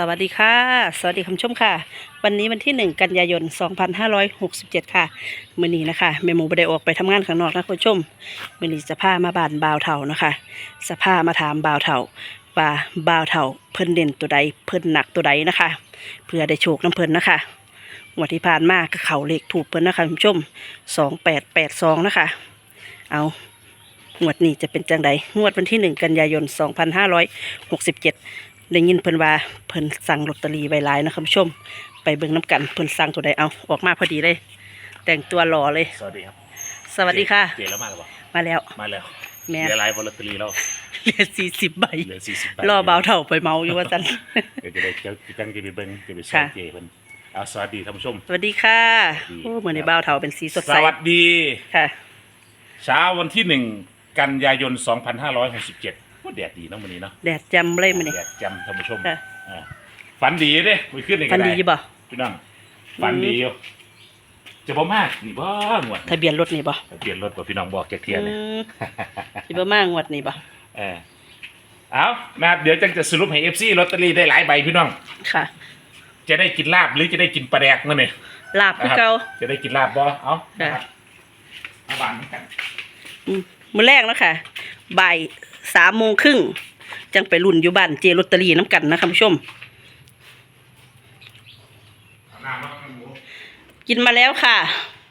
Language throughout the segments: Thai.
สวัสดีค่ะ สวัสดีคุณผู้ชมค่ะ วันนี้วันที่ 1 กันยายน 2567 ค่ะมื้อนี้นะคะแม่หมูบ่ได้ออกไปทำงานข้างนอกนะคุณผู้ชมมื้อนี้จะพามาบ้านบ่าวเฒ่านะคะจะพามาถามบ่าวเฒ่าว่าบ่าวเฒ่าเพิ่นเด่นตัวใดเพิ่นหนักตัวใดนะคะ เพื่อได้โชคน้ำเพิ่นนะคะงวดที่ผ่านมาก็เขาเลขถูกเพิ่นนะคะคุณผู้ชม 2882 นะคะ เอางวดนี้จะเป็นจังใดงวดวันที่ 1 กันยายน 2567 ได้ยินเพิ่นว่าเพิ่นสั่งลอตเตอรี่ไว้หลายนะคุณผู้ชม ไปเบิ่งน้ำกันเพิ่นสั่งตัวใดเอาออกมาพอดีเลย แต่งตัวหล่อเลย สวัสดีครับสวัสดีค่ะ เจแล้วมาแล้วบ่มาแล้ว มาแล้วแม่ เหลือหลายบอลลอตเตอรี่แล้วเหลือสี่สิบใบเหลือสี่สิบใบรอเบาเท่าไปเมาอยู่ว่าจัน เดี๋ยวจะได้เจ้าจังจะไปเบิ้งจะไปสอค่ะ นเจเพิ่นเอาสวัสดีท่านผู้ชม สวัสดีค่ะสวัสดีโอ้เหมือนในเบาเท่าเป็นสีสดสใสวัสดี ค่ะ เช้าวันที่หนึ่งกันยายน 2567 ว่าแดดดีเนาะมื้อนี้เนาะแดดจำเลยมันนี่ แดดจำท่านผู้ชมค่ะ อ่าฝันดีเด้ไปขึ้นในฟันดีอยู่บ่ พี่น้องฝันดีอยู่จะบ่มากนี่บ่งวดทะเบียนรถนี่บ่ทะเปลี่ยนรถบ่พี่น้องบอกแกเทียนอืเนี่ยมสิบ่มางวดนี่บ่เออเอานะครับ เดี๋ยวจังจะสรุปให้ FC ลอตเตอรี่ได้หลายใบพี่น้อง ค่ะ จะได้กินลาบหรือจะได้กินปลาแดกนั่นเองลาบคือนะครับเก่า จะได้กินลาบบ่เอาค่ะนะครับเอาบานกันอืมมื้อแรกแล้วค่ะบ่าย สามโมงครึ่งจังไปรุ่นอยู่บ้านเจลอตเตอรี่น้ำกันนะคุณผู้ชมเอาน้ำมาข้างหมูกินมาแล้วค่ะ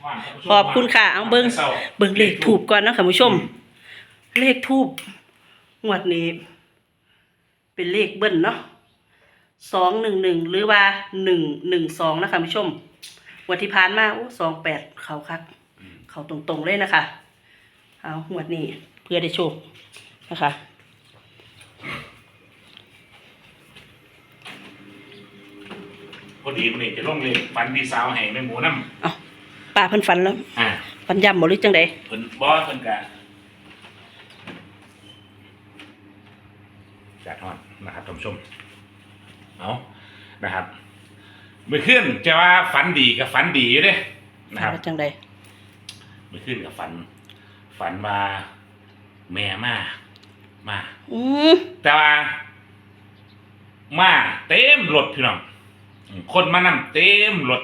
ว่านท่านผู้ชมขอบคุณค่ะ เอาเบิ้งศร้าเบิ้งเลขถูกก่อนนะคุณผู้ชม เลขทูบงวดนี้ เป็นเลขเบิ้ลเนาะสองหนึ่งหนึ่งหรือว่าหนึ่งหนึ่งสองนะคุณผู้ชมงวดที่ผ่านมาโอ้สองแปดเขาคัก เขาตรงๆเลยนะคะ เอางวดนี้เพื่อได้โชค นะคะพอดีมันนี่จะลงเลยฟันพี่สาวให้แม่หมูน้เอาป้าเพิ่นฝันแล้วำอ่าฝันยำบ่หรือจังใดเพิ่นบอสเพิ่นกะจัดฮอนนะครับท่านผู้ชมเอานะครับเมื่อคืนจะว่าฝันดีกับฝันดีอยู่เด้นะฝัครันบว่าจังใดเมื่อคืนกับฝัน ฝันว่าแม่มา มา อืมแต่ว่า มาเต็มรถพี่น้องอืมคนมานำเต็มรถ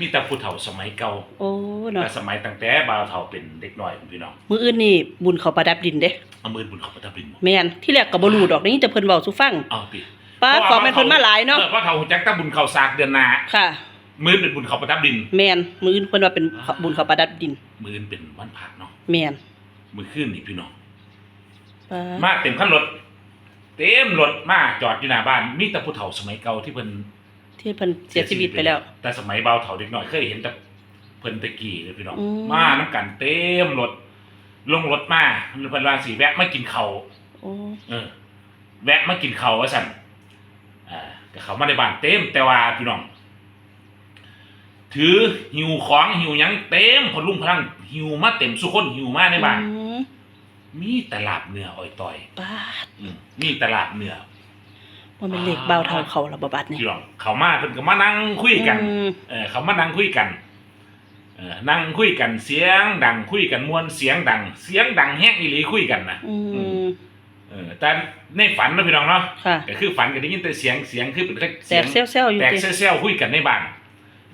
มีแต่ผู้เฒ่าสมัยเก่าโอ้เนาะแต่สมัยตั้งแต่บ่าวเฒ่าเป็นเด็กน้อยพี่น้องมื้ออื่นนี่บุญเขาประดับดินเด้เอามือบุญเขาประทับดินแม่นที่แรกก็บ่รู้ดอกนี่แต่เพิ่นเว้าสู่ฟังเอาติป้าขอแม่นเพิ่นมาหลายเนาะออเพราะเฒ่าหูจักแตะบุญเขาสากเดือนหน้าค่ะ มือเป็นบุญเขาประทับดิน แม่นมื้ออื่นเพิ่นว่าเป็นบุญเขาประดับดินมือเป็นวันพระเนาะแม่น มือขึ้นนี่พี่น้อง ป้ามาเต็มคันรถ เต็มรถมาจอดอยู่หน้าบ้าน มีแต่ผู้เฒ่าสมัยเก่าที่เพิ่นที่เพิ่นเสียชีวิตไปแล้ว แต่สมัยบ่าวเฒ่าเด็กน้อยเคยเห็นแต่เพิ่นตะกี้เลยพี่น้อง อืม มาน้ำกันเต็มรถ ลงรถมาเพิ่นว่าสิแวะมากินข้าว โอ้เออแวะมากินข้าวว่าซั่นอ่าก็เขามาในบ้านเต็มแต่ว่าพี่น้อง ถือหิวของหิวหยังเต็มพลุงพลังหิวมาเต็มสุคนหิวมาในบ้าน อื มมีแตลาบเนื้ออ้อยต่อยป้าดอืมมีแตลาบเนื้อว่าเป็นเลขเบาเท่าเขาละบ่บัดนี่พี่น้องเขามาเพิ่นก็มานั่งคุยกัน อืมเออเขามานั่งคุยกันเออนั่งคุยกันเสียงดังคุยกันมวนเสียงดัง เสียงดังแห้งอีหลีคุยกันนะอืมเออแต่ในฝันนะพี่น้องเนาะค่ะ ก็คือฝันก็ได้ยินแต่เสียงเสียงคือเป็นแตเสียกงเซลล์ๆอยู่แตกติ เซี่ยวๆคุยกันในบ้าน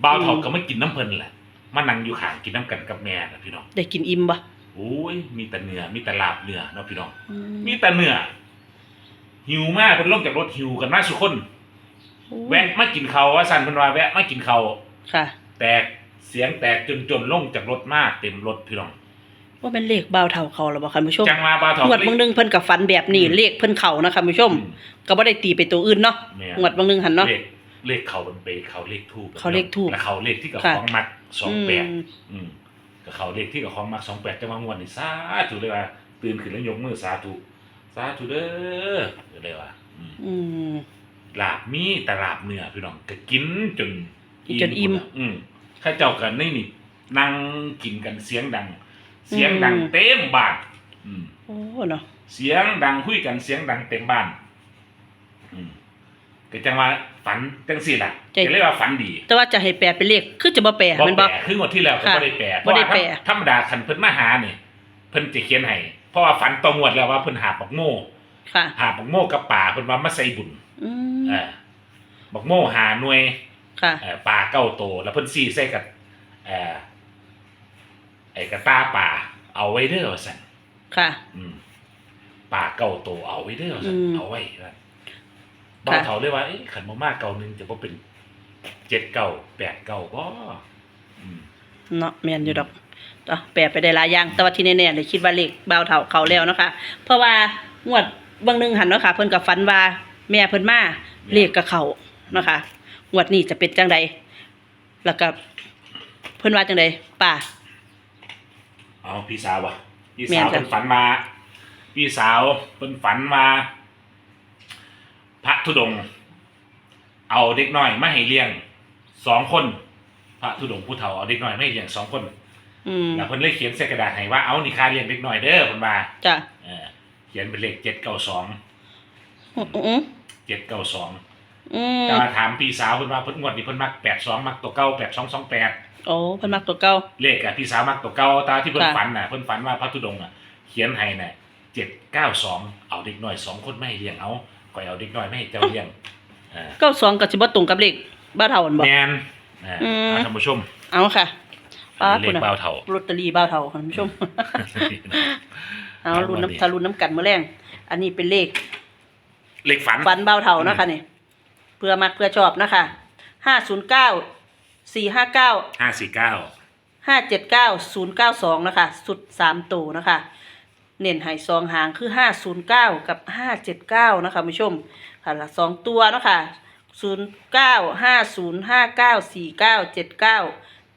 บ่าวเฒ่าอืม ก็มากินน้ำเพลินแหละมานั่งอยู่ข้างกินน้ำกันกับแม่นะพี่น้องได้กินอิ่มบ่ โอ้ยมีแต่เนื้อมีแต่ลาบเนื้อเนาะพี่น้อง อืมมีแต่เนื้อหิวมากเพิ่นลงจากรถหิวกันมากสุกคนโอ้แวะมากินเขาวว่าสันเพิ่นว่าแวะมากินเขาวค่ะแตกเสียงแตกจนจนลงจากรถมากเต็มรถพี่น้องว่าเป็นเลขเบาเท่าเขาละบ่คุณผู้ชมจังมาบ่าวเฒ่างวดบางนึงเพิ่นก็ฝันแบบนี้อืม เลขเพิ่นเขานะคุณผู้ชมอืมก็บ่ได้ตีไปตัวอื่นเนาะแม่งวดบางนึงหันเนาะ เลขเลขเขาเป็นเปเขาเลขทูบเขาเลขทูป และเขาเลขที่กับค่ะของมักสองแปดมอืม กับเขาเลขที่กับของมักสองแปดจะมางวดนี่สาธุเลยว่าตื่นขึ้นแล้วยกมือสาธุสาธุเด้อเลยว่าอืมอืม ลาบมีแต่ลาบเนื้อพี่น้องก็กินจนจนอิ่มพุ่ะอืมข้าเจ้ากันนี่นี่นั่งกินกันเสียงดัง เสียงดังเต็มบ้านอืม โอ้เนาะเสียงดังคุยกันเสียงดังเต็มบ้าน อืม ก็จังว่าฝันจังสี่ล่ะจะเรียกว่าฝันดีแต่ว่าจะให้แปลเป็นเลขคือจะบ่แปลบ่แมันแปบ่ลคืองวดที่แล้วก็ค่ะบ่ได้แปลเพบ่ราะได้ว่าแปล ธรรมดาคันเพิ่นมาหานี่เพิ่นจะเขียนให้เพราะว่าฝันตองวดแล้วว่าเพิ่นหาปักโม่ค่ะ หาปักโม่กับป่าเพิ่นว่ามาใส่บุญอืมเออบักโม่หาหน่วยค่ะ เอ่อปลาเก้าโตวแล้วเพิ่นซีใส่กับเอ่อไอ้กระตาป่าเอาไว้เด้อว่าซั่น ค่ะ อืมปลาเก้าโตวเอาไว้เด้อว่าซั่นอืม เอาไว้ว่า บ้านเขาเลยว่าเอ๊ะขันมามาเก่าหนึงจะบ่เป็นเจ็ดเก้าแปดเก้าบ่อืมเนาะแม่นอยู่ดอกต่อแปลไปได้หลายอย่างแต่ว่าที่แน่ๆเลยคิดว่าเลขบ่าวเฒ่าเขาแล้วเนาะคะเพราะว่างวดเบางหนึงหันเนาะค่ะเพิ่นก็ฝันว่าแม่เพิ่นมาเลขกับเขาเนาะค่ะงวดนี้จะเป็นจังใดแล้วก็เพิ่นว่าจังใดป่าเอาพี่สาววะพี่แม่สานวจ้ะเพิ่นฝันมาพี่สาวเพิ่นฝันมาพระ ธุดงค์เอาเด็กน้อยมาให้เลี้ยงสองคน พระธุดงค์ผู้เฒ่าเอาเด็กน้อยมาให้เลี้ยงสองคนอืมแล้วเพิ่นเลยเขียนใส่กระดาษให้ว่าเอานี่ค่าเลี้ยงเด็กน้อยเด้อเพิ่นว่าจ้ะเออเขียนเป็นเลขเจ็ดเก้าสองอืมอืมเจ็ดเก้าสองอืมแต่ว่าถามพี่สาวเพิ่นว่าเพิ่นงวดนี้เพิ่นมักแปดสองมักตัวเก้าแปดสองสองแปด โอ้เพิ่นมักตัวเก่า เลขอะพี่สาวมักตัวเก้าแตาที่เพิ่นค่ะ ฝันน่ะเพิ่นฝันว่าพระธุดงค์อะเขียนให้น่ะเจ็ดเก้าสองเอาเด็กน้อยสองคนไม่ให้เลี้ยงเอา ก่อยเอาเด็กน้อยไม่ให้เจ้าเลี้ยงอ่าเก้าสองก็สิบ่ตรงกับเลขบ่าวเฒ่าหั่นบ่แมนอ่าอืม ท่านผู้ชมเอาค่ะป้าอันนี้คุณเลขน่ะเบาเท่า ลอตเตอรี่บ่าวเฒ่าค่ะท่านผู้ชม เอารุ่นน้ำทะลุนน้ำกันมื้อแรงอันนี้เป็นเลขเลขฝันฝันเบาเท่านะคะนี่เพื่อมักเพื่อชอบนะคะห้าศูนย์เก้าสี่ห้าเก้า ห้าสี่เก้าห้าเจ็ดเก้าศูนย์เก้าสองนะคะ สุดสามตัวนะคะ เน้นให้ซองหางคือห้าศูนย์เก้ากับห้าเจ็ดเก้านะคะผู้ชมค่ะละสองตัวเนาะคะศูนย์เก้าห้าศูนย์ห้าเก้าสี่เก้าเจ็ดเก้า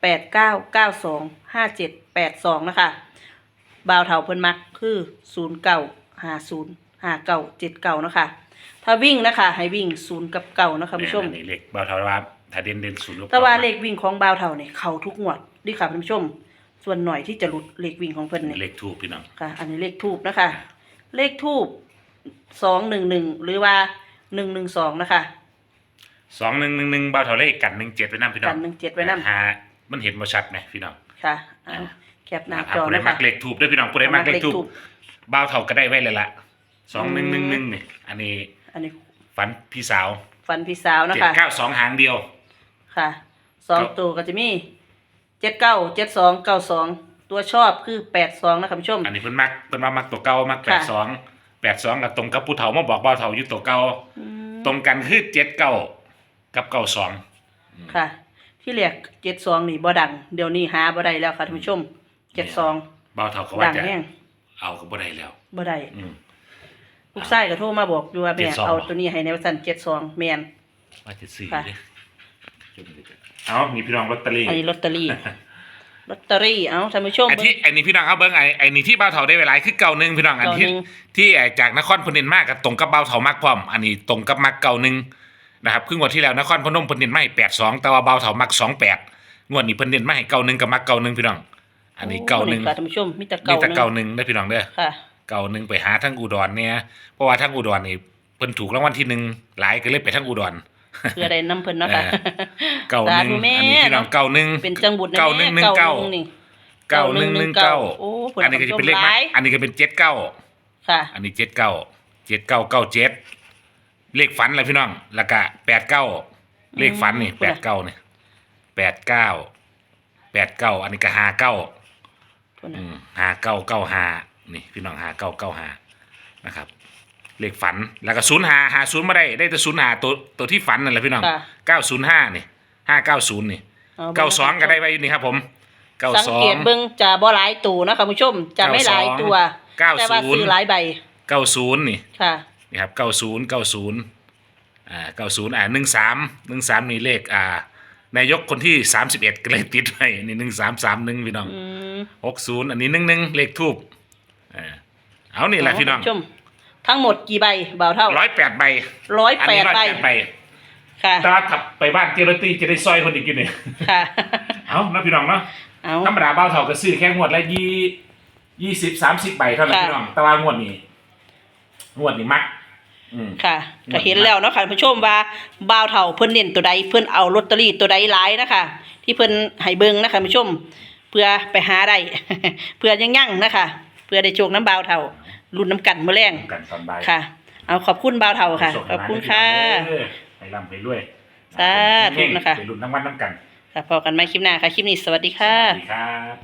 แปดเก้าเก้าสองห้าเจ็ดแปดสองนะคะบ่าวเถาเพิ่นมักคือศูนย์เก้าห้าศูนย์ห้าเก้าเจ็ดเก้านะคะถ้าวิ่งนะคะ ให้วิ่งศูนย์กับเก่านะคะผู้ชมอันนี้เลขเบาเท่าว่าถ้าเด่นเด่นศูนย์ลูกแต่ว่าเลขวิ่งของบ่าวเท่าเนี่ยเข้าทุกงวดดีค่ะท่านผู้ชม ส่วนหน่อยที่จะหลุดเลขวิ่งของเพิ่นเนี่ยเลขถูกพี่น้องค่ะ อันนี้เลขทูบนะคะ เลขทูบสองหนึ่งหนึ่งหรือว่าหนึ่งหนึ่งสองนะคะสองหนึ่งหนึ่งหนึ่งเบาเท่าเลขกันหนึ่งเจ็ดไว้น้ำพี่น้องกันหนึ่งเจ็ดไว้นำหามันเห็นบ่ชัดไหมพี่น้องค่ะเอาแคปหน้าอ่าจอผู้ใดนะมัคะกเลขถูกด้วยพี่น้องผู้ใดมักเลขถูกทูบเบาเท่าก็ได้ไว้เลยละสองหนึ่งหนึ่งหนึ่งนี่อันนี้ อันนี้ฝันพี่สาวฟันพี่สาวนะเจ็ดคะเก้าสองหางเดียวค่ะสองตัวก็จะมี เจ็ดเก้าเจ็ดสองเก้าสองตัวชอบคือแปดสองนะคะผู้ชม อันนี้เพิ่นมักเพิ่นว่ามักตัวเก่ามักแปค่ะดสองแปดสองกับตรงกับผู้เฒ่ามาบอกเบาเฒ่าอยู่ตัวเก่าอืมตรงกันคือเจ็ดเก้ากับเก้าสองค่ะ ที่เรียกเจ็ดสองนี่บ่ดัง เดี๋ยวนี้หาบ่ได้แล้วค่ะท่านผู้ชมเจ็ดสองเบาเฒ่าเขาว่าดังจะแห้งเอาก็บ่ได้แล้วบ่ได้อืมลูกชายก็โทรมาบอกอยู่ว่าแม่72เอาตัวนี้ให้ในวันสันเจ็ดสองแมนว่าจะซื้อค่ะเด้ เอามีพี่น้องลอตเตอรี่อันนี้ลอตเตอรี่ลอตเตอรี่ เอาท่านผู้ชม ไอ้ที่ไอ้นี่พี่น้องเอาเบิ้งไอ้ไอ้นี่ที่เบาเถาได้เวลาคือเก่าหนึ่งพี่น้องอันที่เก่าหนึ่ง ที่ไอ้จากนครพนมมากกับตรงกับเบาเถามากพร้อมอันนี้ตรงกับมักเก่าหนึ่งนะครับครึ่งวันที่แล้วนครพนมเพนเน้นไม่แปดสองแต่ว่าเบาเถามักสองแปดงวดนี้เพนเน้นไม่เก่าหนึ่งกับมักเก่าหนึ่งพี่น้อง อันนี้เก่าหนึ่งค่ะท่านผู้ชมมีแต่นี่เก่าแต่หนึ่งเก่าหนึ่งได้อพี่น้องเด้อค่ะ เก่าหนึ่งไปหาทั้งอุดรเนี่ยเพราะว่าทั้งอุดรนี่เพิ่นถูกรางวัลที่หนึ่งหลายก็เลยไปทั้งอุดร เพื่อได้น้ำเพิ่นเนาะคะเออเก่าหนึ่งสธุแม่อันนี้พี่น้องเก่าหนึ่งเป็นจังบุญนะเก้าหนึ่งหนึ่งเก้านี่เก้าหนึ่งหนึ่งเก้าโอ้เพิ่นอันนี้ก็จะเป็นเลขมักหลายอันนี้ก็เป็นเจ็ดเก้าค่ะ อันนี้เจ็ดเก้าเจ็ดเก้าเก้าเจ็ดเลขฝันอะไรพี่น้องแล้วก็แปดเก้าเลขฝันนี่อืมแปดเก้านี่แปดเก้าแปดเก้าอันนี้ก็หาเก้าเพิ่นน่ะหาเก้าเก้าหานี่พี่น้องหาเก้าเก้าหานะครับ เลขฝันแล้วก็ศูนย์หาหาศูนย์มาได้ได้แต่ศูนย์หาตัวตัวที่ฝันนั่นแหละพี่น้องค่ะ เก้าศูนย์ห้านี่ห้าเก้าศูนย์นี่เอาเก้าสองก็ได้ไว้นี่ครับผมเก้าสังสอเกง ตเบิ่งจะบ่หลายตัวนะคะผู้ชมจะไม่หลายตัว เก้าแต่ว่าศูนซื้ย์อหลายใบเก้าศูนย์นี่ค่ะ นี่ครับเก้าศูนย์เก้าศูนย์อ่าเก้าศูนย์อ่าหนึ่งสามหนึ่งสามนี่เลขอ่านายกคนที่สามสิบเอ็ดก็เลยติดไว้นี่หนึ่งสามสามหนึ่งพี่น้องอืมหกศูนย์อันนี้หนึ่งหนึ่งเลขทูบอ่าเอานี่แหละพี่น้องท่าผู้ชม ทั้งหมดกี่ใบเบาเท่าร้อยแปดใบร้อยอันแปนี้ดร้อยใบแปดใบค่ะถ้าขับไปบ้านเจรตีจะได้ซอยคนอีกอยู่เนี่ยค่ะ เอานะพี่น้องเนาะเอาธรรมดาเบ้าเท่าก็ซื้อแค่งวดละยี่ยี่สิบสามสิบใบเท่านั้นค่ะพี่น้องแต่ว่างวดนี้งวดนี้มักอืมค่ะก็เห็นแล้วเนาะค่ะท่านผู้ชมว่าบ่าวเฒ่าเพิ่นเน้นตัวใดเพิ่นเอาลอตเตอรี่ตัวใดหลายนะคะที่เพิ่นให้เบิ่งนะคะท่านผู้ชม เพื่อไปหาได้เพื่อยังยั่งนะคะ เพื่อได้โชคน้ำบ่าวเฒ่า รุ่นน้ำกันมื้อแรงกันตอนบ่ายค่ะ เอาขอบคุณบ่าวเฒ่าค่ะส่งขอบคุณให้ค่ะพี่น้องเด้อให้ร่ำให้รวยสาธุนะคะเป็นรุ่นทั้งวันน้ำกันค่ะพอกันไหมคลิปหน้าค่ะ คลิปนี้สวัสดีค่ะสวัสดีครับ